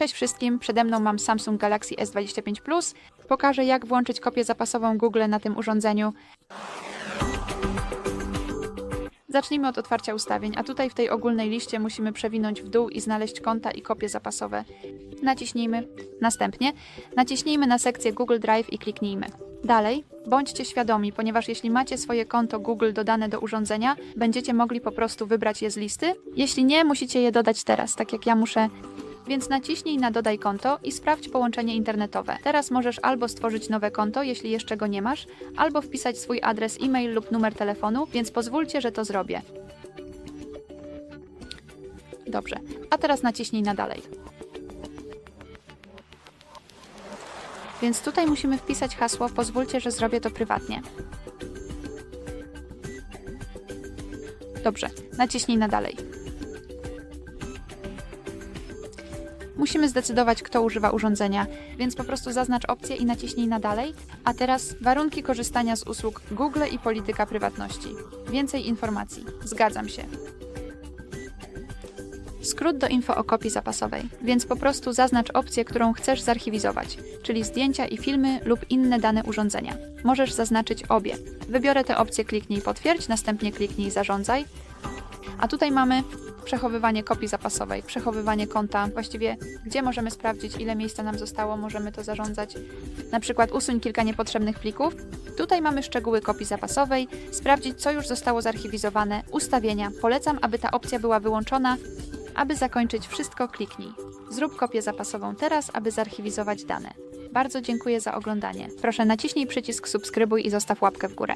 Cześć wszystkim, przede mną mam Samsung Galaxy S25 Plus. Pokażę jak włączyć kopię zapasową Google na tym urządzeniu. Zacznijmy od otwarcia ustawień, a tutaj w tej ogólnej liście musimy przewinąć w dół i znaleźć konta i kopie zapasowe. Naciśnijmy. Następnie naciśnijmy na sekcję Google Drive i kliknijmy. Dalej, bądźcie świadomi, ponieważ jeśli macie swoje konto Google dodane do urządzenia, będziecie mogli po prostu wybrać je z listy. Jeśli nie, musicie je dodać teraz, tak jak ja muszę więc naciśnij na dodaj konto i sprawdź połączenie internetowe. Teraz możesz albo stworzyć nowe konto, jeśli jeszcze go nie masz, albo wpisać swój adres e-mail lub numer telefonu, więc pozwólcie, że to zrobię. Dobrze, a teraz naciśnij na dalej. Więc tutaj musimy wpisać hasło, pozwólcie, że zrobię to prywatnie. Dobrze, naciśnij na dalej. Musimy zdecydować, kto używa urządzenia, więc po prostu zaznacz opcję i naciśnij na dalej. A teraz warunki korzystania z usług Google i polityka prywatności. Więcej informacji. Zgadzam się. Skrót do info o kopii zapasowej, więc po prostu zaznacz opcję, którą chcesz zarchiwizować, czyli zdjęcia i filmy lub inne dane urządzenia. Możesz zaznaczyć obie. Wybiorę tę opcję, kliknij potwierdź, następnie kliknij zarządzaj. A tutaj mamy przechowywanie kopii zapasowej, przechowywanie konta, właściwie gdzie możemy sprawdzić, ile miejsca nam zostało, możemy to zarządzać. Na przykład usuń kilka niepotrzebnych plików. Tutaj mamy szczegóły kopii zapasowej, sprawdzić, co już zostało zarchiwizowane, ustawienia. Polecam, aby ta opcja była wyłączona. Aby zakończyć wszystko, kliknij. Zrób kopię zapasową teraz, aby zarchiwizować dane. Bardzo dziękuję za oglądanie. Proszę naciśnij przycisk subskrybuj i zostaw łapkę w górę.